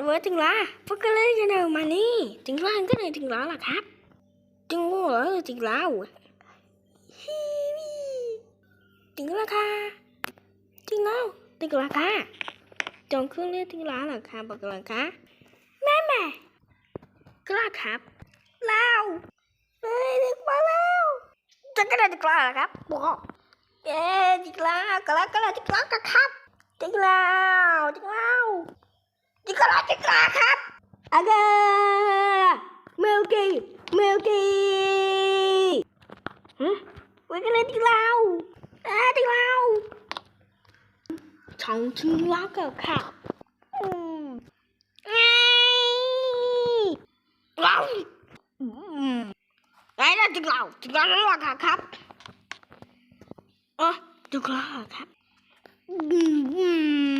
เอาไว้ถึงละพวกก็เล่นกันเดินมานี่ถึงละก็เลยถึงและล่ะครับถึงเหรอถึงแล้วฮิวิถึงละค่ะถึงแล้วถึงละค่ะจองเครื่องเล่นถึงและเหรอคะบอกกันละคะแม่แม่กล้าครับแล้วเฮ้ยถึงมาแล้วจะกระโดดถึงละเหรอครับบอกเย้ถึงแล้วกล้วก็แล้วถึงละครับถึงแล้ว จิกลาจิกลาครับอากาเมลกี้เมลกี้ฮะไว้กันเลยจิกลาวอ่าจิกลาวช่องถึงรักกับครับอืมเอ้ยว้าวอืมไงล่ะจิกลาวจิกลาวแล้วล่ะครับอ๋อจิกลาวครับอืม